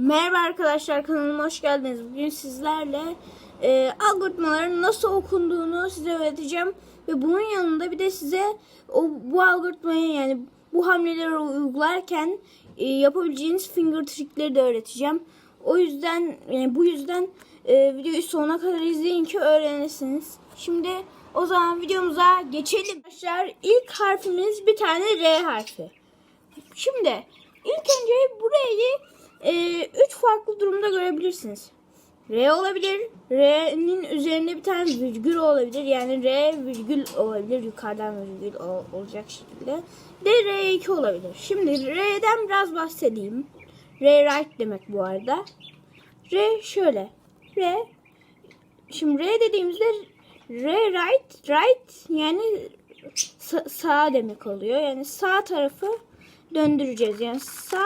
Merhaba arkadaşlar kanalıma hoş geldiniz. Bugün sizlerle e, algoritmaların nasıl okunduğunu size öğreteceğim. Ve bunun yanında bir de size o bu algoritmayı yani bu hamleleri uygularken e, yapabileceğiniz finger trickleri de öğreteceğim. O yüzden yani bu yüzden e, videoyu sonuna kadar izleyin ki öğrenirsiniz. Şimdi o zaman videomuza geçelim. Arkadaşlar ilk harfimiz bir tane R harfi. Şimdi ilk önce burayı e, üç farklı durumda görebilirsiniz. R olabilir. R'nin üzerinde bir tane virgül olabilir. Yani R virgül olabilir. Yukarıdan virgül ol- olacak şekilde. De R2 olabilir. Şimdi R'den biraz bahsedeyim. R right demek bu arada. R şöyle. R Şimdi R dediğimizde R right right yani sa- sağ demek oluyor. Yani sağ tarafı döndüreceğiz. Yani sağ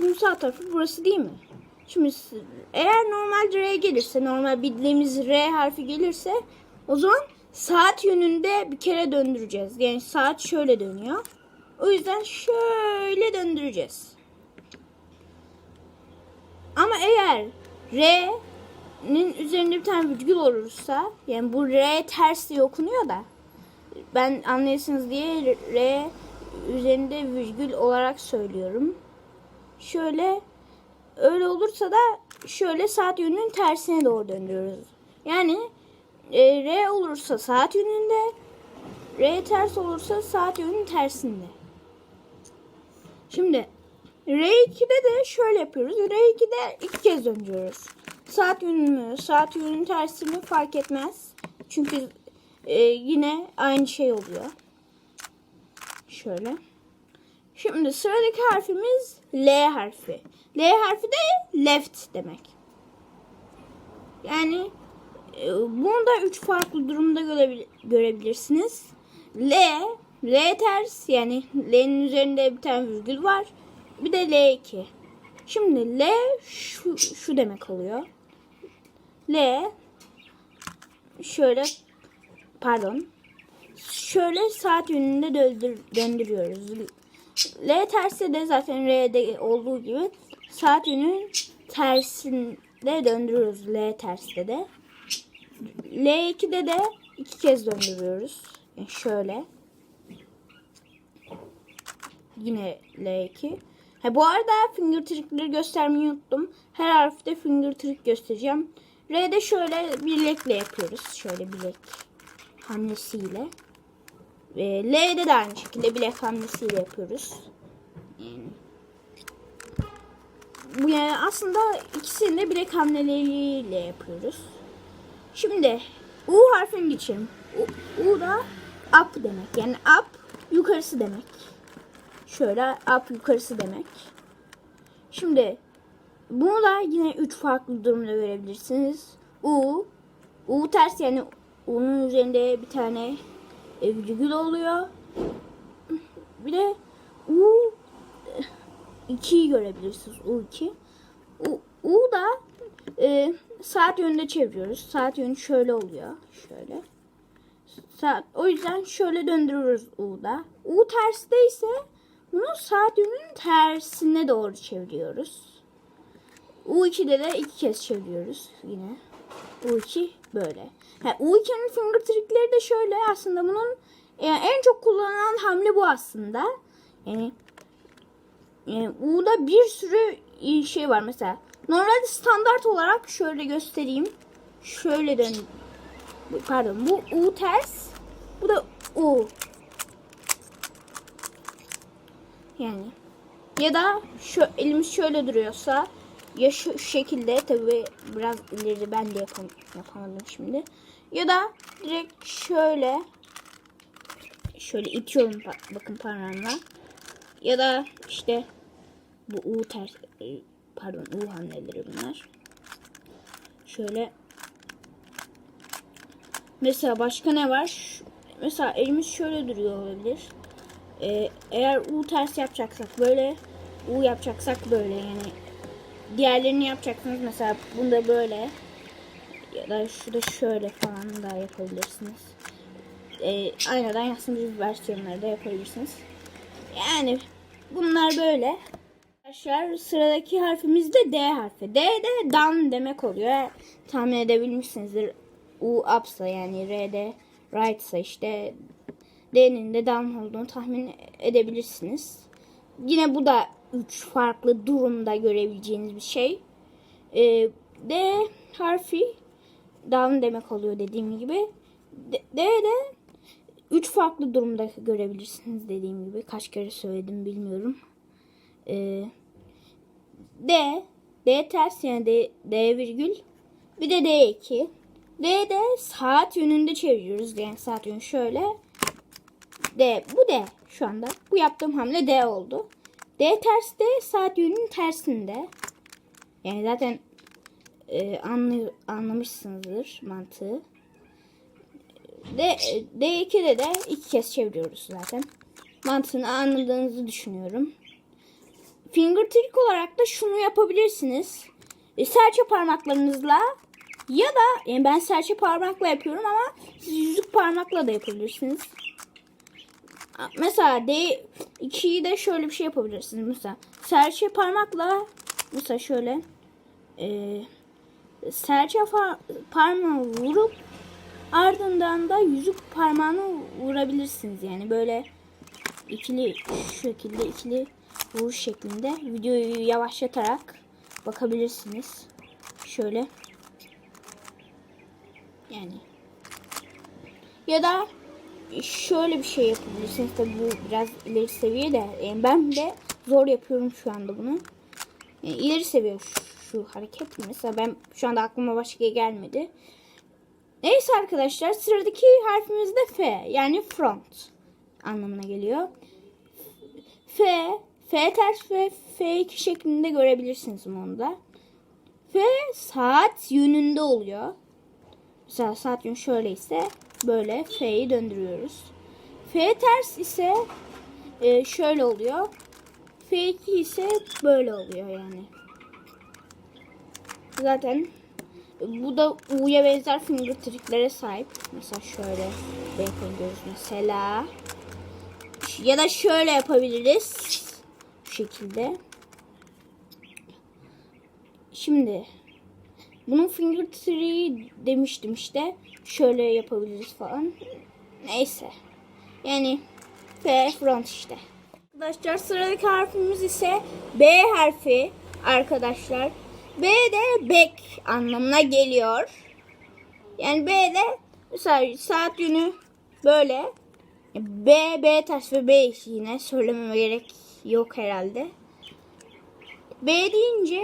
bunun sağ tarafı burası değil mi? Şimdi eğer normal R gelirse, normal bildiğimiz R harfi gelirse o zaman saat yönünde bir kere döndüreceğiz. Yani saat şöyle dönüyor. O yüzden şöyle döndüreceğiz. Ama eğer R'nin üzerinde bir tane virgül olursa yani bu R ters diye okunuyor da ben anlayasınız diye R üzerinde virgül olarak söylüyorum. Şöyle öyle olursa da şöyle saat yönünün tersine doğru döndürüyoruz. Yani e, R olursa saat yönünde, R ters olursa saat yönünün tersinde. Şimdi R2'de de şöyle yapıyoruz. R2'de iki kez döndürüyoruz. Saat yönünü, saat yönünün tersini fark etmez. Çünkü e, yine aynı şey oluyor. Şöyle. Şimdi sıradaki harfimiz L harfi. L harfi de left demek. Yani e, bunu da üç farklı durumda görebil- görebilirsiniz. L, L ters yani L'nin üzerinde bir tane virgül var. Bir de L2. Şimdi L şu, şu demek oluyor. L şöyle pardon şöyle saat yönünde döndür, döndürüyoruz. L tersi de zaten R'de olduğu gibi saat yönünün tersinde döndürüyoruz. L terste de. L2'de de iki kez döndürüyoruz. Yani şöyle. Yine L2. Ha, bu arada finger trickleri göstermeyi unuttum. Her harfte finger trick göstereceğim. R'de şöyle bilekle yapıyoruz. Şöyle bilek hamlesiyle. Ve L'de de aynı şekilde bilek hamlesiyle yapıyoruz. Yani bu yani aslında ikisini de bilek hamleleriyle yapıyoruz. Şimdi U harfini geçelim. U, U da up demek. Yani up yukarısı demek. Şöyle up yukarısı demek. Şimdi bunu da yine üç farklı durumda görebilirsiniz. U, U ters yani U'nun üzerinde bir tane e, virgül oluyor. Bir de U 2'yi görebilirsiniz. U2. U, U da e, saat yönünde çeviriyoruz. Saat yönü şöyle oluyor. Şöyle. Saat, o yüzden şöyle döndürüyoruz U'da. U terste ise bunu saat yönünün tersine doğru çeviriyoruz. U2'de de iki kez çeviriyoruz yine. U2 böyle. Ha, U2'nin finger trickleri de şöyle aslında bunun yani en çok kullanılan hamle bu aslında. Yani, yani U'da bir sürü şey var mesela. Normalde standart olarak şöyle göstereyim. Şöyle dön. Pardon bu U ters. Bu da U. Yani ya da şu elimiz şöyle duruyorsa ya şu şekilde tabi biraz ileri ben de yapam yapamadım şimdi. Ya da direkt şöyle şöyle itiyorum bakın parmağımla. Ya da işte bu U ters e, pardon U hamleleri bunlar. Şöyle mesela başka ne var? Mesela elimiz şöyle duruyor olabilir. Ee, eğer U ters yapacaksak böyle U yapacaksak böyle yani diğerlerini yapacaksınız mesela bunda böyle ya da şurada şöyle falan da yapabilirsiniz. Ee, aynadan yansıtıcı versiyonları da yapabilirsiniz. Yani bunlar böyle. Arkadaşlar sıradaki harfimiz de D harfi. D de down demek oluyor. Tahmin edebilmişsinizdir. U upsa yani R'de rightsa işte D'nin de down olduğunu tahmin edebilirsiniz. Yine bu da üç farklı durumda görebileceğiniz bir şey. Ee, D harfi down demek oluyor dediğim gibi. D, D de üç farklı durumda görebilirsiniz dediğim gibi. Kaç kere söyledim bilmiyorum. Ee, D, D ters yani D, D virgül. Bir de D2. D'de saat yönünde çeviriyoruz. Yani saat yönü şöyle. D, bu D şu anda. Bu yaptığım hamle D oldu. D ters de saat yönünün tersinde. Yani zaten e, anlay anlamışsınızdır mantığı. D, D2'de de iki kez çeviriyoruz zaten. Mantığını anladığınızı düşünüyorum. Finger trick olarak da şunu yapabilirsiniz. E, serçe parmaklarınızla ya da yani ben serçe parmakla yapıyorum ama siz yüzük parmakla da yapabilirsiniz. Mesela D2'yi de şöyle bir şey yapabilirsiniz. Mesela serçe parmakla mesela şöyle e, serçe parmağı vurup ardından da yüzük parmağını vurabilirsiniz. Yani böyle ikili şu şekilde ikili vuruş şeklinde videoyu yavaşlatarak bakabilirsiniz. Şöyle. Yani. Ya da şöyle bir şey yapabilirsiniz. Tabi bu biraz ileri seviye de. Yani ben de zor yapıyorum şu anda bunu. Yani ileri seviye şu, şu hareket. Mesela ben şu anda aklıma başka gelmedi. Neyse arkadaşlar sıradaki harfimiz de F. Yani front anlamına geliyor. F, F ters ve F2 şeklinde görebilirsiniz bunu da. F saat yönünde oluyor. Mesela saat yönü şöyle ise böyle F'yi döndürüyoruz. F ters ise e, şöyle oluyor. F2 ise böyle oluyor yani. Zaten bu da U'ya benzer finger tricklere sahip. Mesela şöyle yapabiliyoruz mesela. Ya da şöyle yapabiliriz. Bu şekilde. Şimdi bunun finger tree demiştim işte. Şöyle yapabiliriz falan. Neyse. Yani F front işte. Arkadaşlar sıradaki harfimiz ise B harfi arkadaşlar. B de back anlamına geliyor. Yani B de mesela saat yönü böyle. B, B ters ve B yine söylememe gerek yok herhalde. B deyince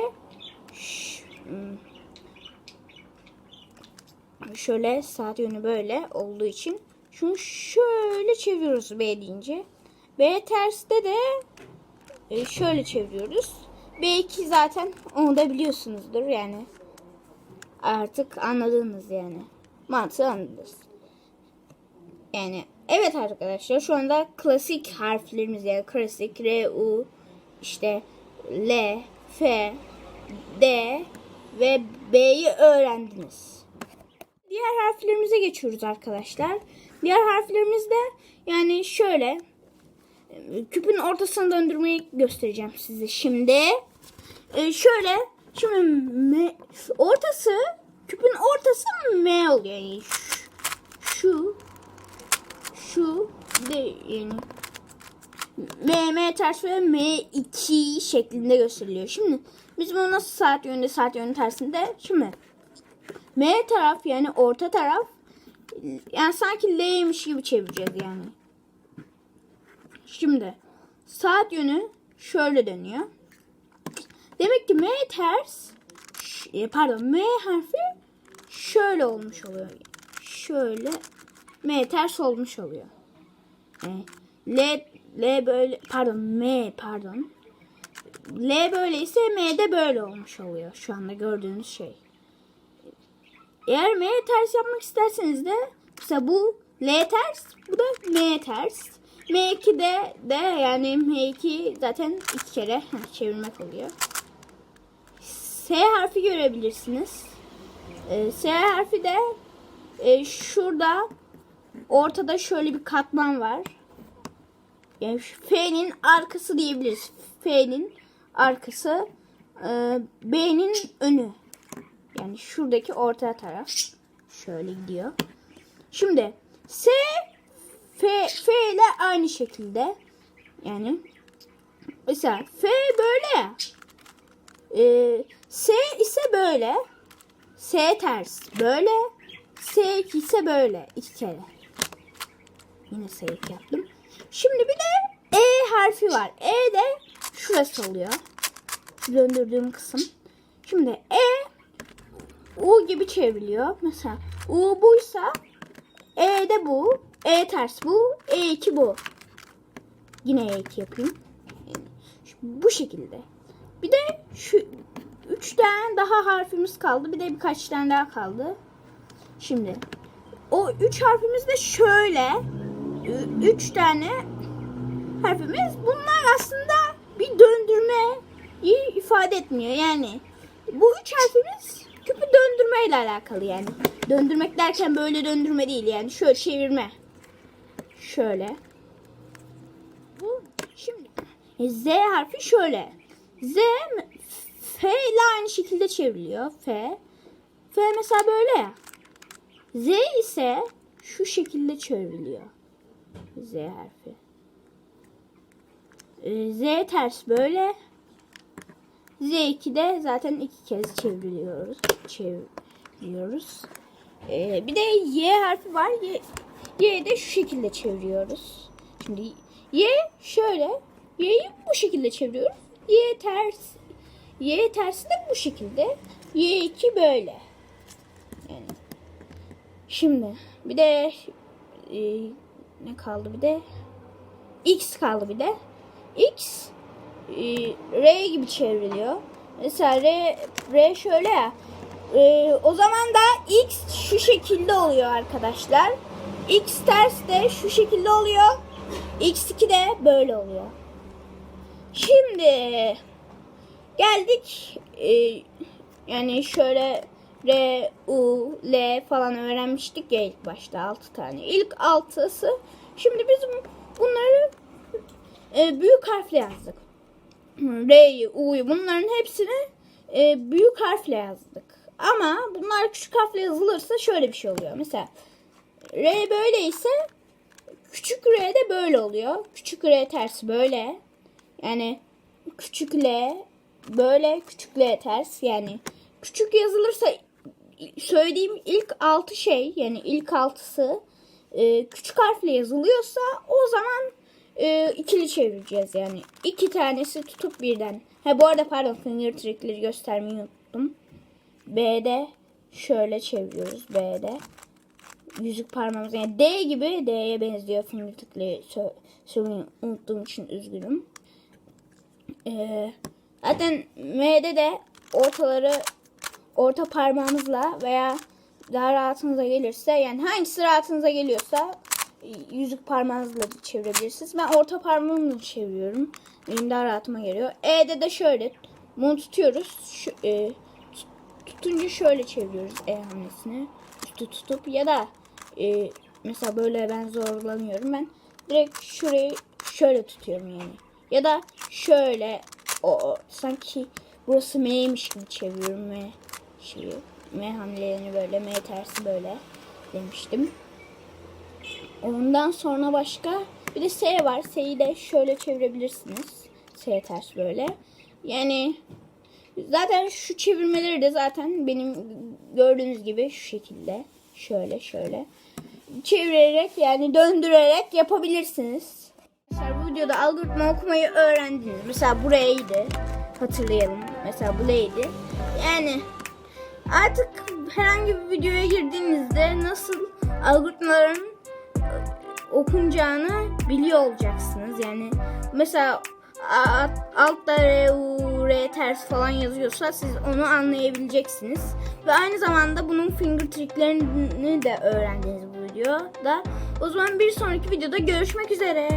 şöyle saat yönü böyle olduğu için şunu şöyle çeviriyoruz B deyince. B terste de e, şöyle çeviriyoruz. B2 zaten onu da biliyorsunuzdur yani. Artık anladınız yani. Mantığı anladınız. Yani evet arkadaşlar şu anda klasik harflerimiz yani klasik R, U, işte L, F, D ve B'yi öğrendiniz. Diğer harflerimize geçiyoruz arkadaşlar. Diğer harflerimiz de yani şöyle küpün ortasını döndürmeyi göstereceğim size şimdi. Ee, şöyle şimdi M, ortası küpün ortası M oluyor. Yani şu şu de yani M, M ters ve M2 şeklinde gösteriliyor. Şimdi biz bunu nasıl saat yönünde saat yönü tersinde şimdi M taraf yani orta taraf yani sanki L'ymiş gibi çevireceğiz yani. Şimdi saat yönü şöyle dönüyor. Demek ki M ters e, pardon M harfi şöyle olmuş oluyor. Şöyle M ters olmuş oluyor. Yani L L böyle pardon M pardon. L böyleyse M de böyle olmuş oluyor. Şu anda gördüğünüz şey. Eğer M ters yapmak isterseniz de mesela bu L ters, bu da M ters. M2'de de yani M2 zaten iki kere çevirmek oluyor. S harfi görebilirsiniz. Ee, S harfi de e, şurada ortada şöyle bir katman var. Yani F'nin arkası diyebiliriz. F'nin arkası, e, B'nin önü. Yani şuradaki orta taraf. Şöyle gidiyor. Şimdi S F, F ile aynı şekilde. Yani mesela F böyle. Ee, S ise böyle. S ters böyle. S2 ise böyle. iki kere. Yine S2 yaptım. Şimdi bir de E harfi var. E de şurası oluyor. Döndürdüğüm kısım. Şimdi E U gibi çevriliyor. Mesela U buysa E de bu. E ters bu. E2 bu. Yine E2 yapayım. Bu şekilde. Bir de şu üç tane daha harfimiz kaldı. Bir de birkaç tane daha kaldı. Şimdi o üç harfimiz de şöyle. Üç tane harfimiz. Bunlar aslında bir döndürmeyi ifade etmiyor. Yani bu üç harfimiz döndürmeyle alakalı yani. Döndürmek derken böyle döndürme değil yani. Şöyle çevirme. Şöyle. Bu şimdi e, Z harfi şöyle. Z F ile aynı şekilde çevriliyor. F. F mesela böyle ya. Z ise şu şekilde çevriliyor. Z harfi. E, Z ters böyle. Z2 de zaten iki kez çevriliyoruz. Çeviriyoruz. E, bir de Y harfi var. Y, Y de şu şekilde çeviriyoruz. Şimdi Y şöyle. Y'yi bu şekilde çeviriyoruz. Y ters. Y tersi de bu şekilde. Y2 böyle. Yani. Şimdi bir de e, ne kaldı bir de X kaldı bir de. X e, R gibi çevriliyor. Mesela R, R şöyle ya. E, o zaman da X şu şekilde oluyor arkadaşlar. X ters de şu şekilde oluyor. X2 de böyle oluyor. Şimdi geldik e, yani şöyle R, U, L falan öğrenmiştik ya ilk başta 6 tane. İlk altısı. Şimdi biz bunları e, büyük harfle yazdık. R'yi, U'yu bunların hepsini e, büyük harfle yazdık. Ama bunlar küçük harfle yazılırsa şöyle bir şey oluyor. Mesela R böyleyse küçük R de böyle oluyor. Küçük R tersi böyle. Yani küçük L böyle küçük L ters. Yani küçük yazılırsa söylediğim ilk altı şey yani ilk altısı e, küçük harfle yazılıyorsa o zaman e, ikili çevireceğiz yani. iki tanesi tutup birden. Ha bu arada pardon finger trickleri göstermeyi unuttum. B'de şöyle çeviriyoruz B'de. Yüzük parmağımız yani D gibi D'ye benziyor finger sö- söylemeyi unuttuğum için üzgünüm. Ee, zaten M'de de ortaları orta parmağınızla veya daha rahatınıza gelirse yani hangisi rahatınıza geliyorsa yüzük parmağınızla çevirebilirsiniz. Ben orta parmağımla çeviriyorum. Benim daha rahatıma geliyor. E'de de şöyle bunu tutuyoruz. Şu, e, tutunca şöyle çeviriyoruz E hamlesini. Üstü tutup ya da e, mesela böyle ben zorlanıyorum. Ben direkt şurayı şöyle tutuyorum yani. Ya da şöyle o, sanki burası M'ymiş gibi çeviriyorum M şeyi. M hamlelerini böyle M tersi böyle demiştim. Ondan sonra başka bir de S var. S'yi de şöyle çevirebilirsiniz. S ters böyle. Yani zaten şu çevirmeleri de zaten benim gördüğünüz gibi şu şekilde. Şöyle şöyle. Çevirerek yani döndürerek yapabilirsiniz. Mesela bu videoda algoritma okumayı öğrendiniz. Mesela burayaydı. Hatırlayalım. Mesela bu neydi? Yani artık herhangi bir videoya girdiğinizde nasıl algoritmaların okunacağını biliyor olacaksınız. Yani mesela altta R, U, R ters falan yazıyorsa siz onu anlayabileceksiniz. Ve aynı zamanda bunun finger tricklerini de öğrendiniz bu videoda. O zaman bir sonraki videoda görüşmek üzere.